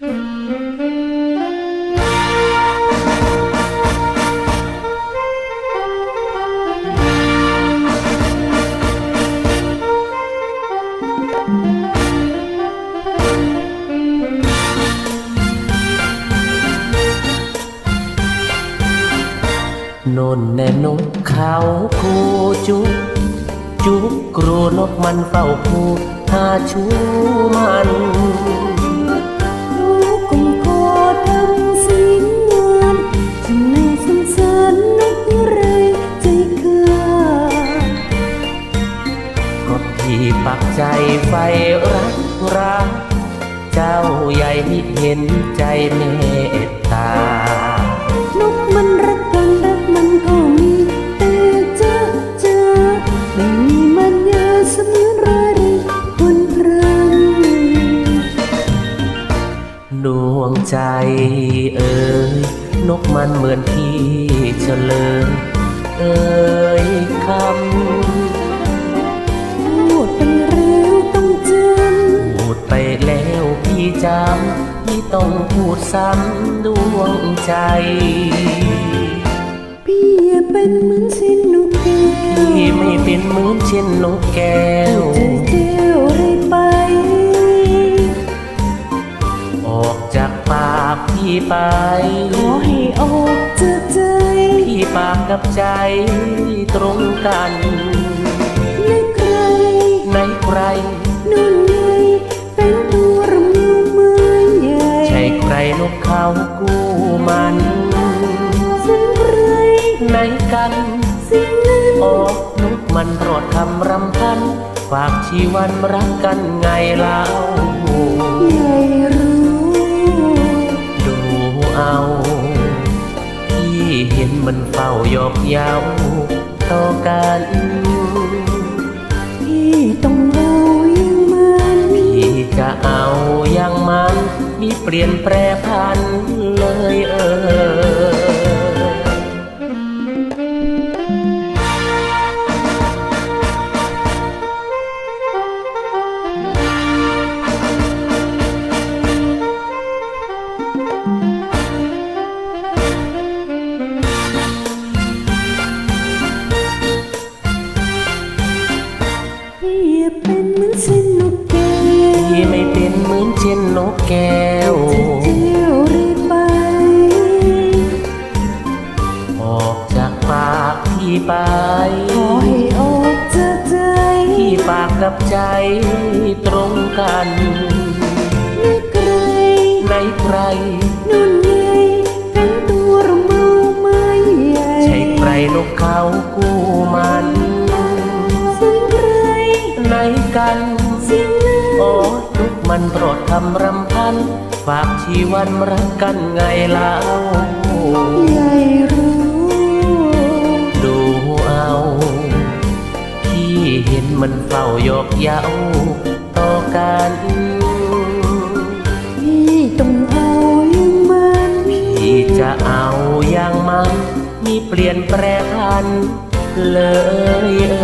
นนแน่นกเขาคูจุกจุกกลัวนกมันเฝ้าคูหาชูมัน ปักใจไฟรักรัก เจ้าใหญ่เห็นใจเมตตานกมันรักกันรักมันก็มีแต่เจอเจอไม่มีมันยาเสมือนรารีคนพรังดวงใจเอ่ยนกมันเหมือนพี่เฉลยเอ่ยคำ จำพี่ต้องพูดซ้ำดวงใจำพี่อย่าเป็นเหมือนสินนกแก้วพี่ไม่เป็นเหมือนเช่นนกแก้วใจแก้วเลยไป ออกจากปากพี่ไป ขอให้ออกจากใจ พี่ปากกับใจตรงกัน กันเสียงนั้นออกนกมันโปรดทำรำพัน ฝากชีวันรักกันไงเล่าใหญ่รู้ดูเอาพี่เห็นมันเฝ้ายอกเย้าต่อกันพี่ต้องเอาอย่างมันพี่จะเอาอย่างมันมีเปลี่ยนแปรพันเลยเออ กแก้วเจียวเรียไปออกจากปากพี่ไปขอให้ออกจากใจพี่ปากกับใจตรงกันไม่ไกลในใครนู่นไงเป็นตัวรำลูกไม้ใหญ่ใช่ใครนกเขากู้มันเสียงใครไหนกัน มันโปรดทำรำพัน ฝากชีวันรักกันไงเล่าใหญ่รู้ ดูเอาพี่เห็นมันเฝ้ายกเย้าต่อกันพี่ต้องเอาอย่างมันพี่จะเอาอย่างมันมีเปลี่ยนแปรพันเลยเ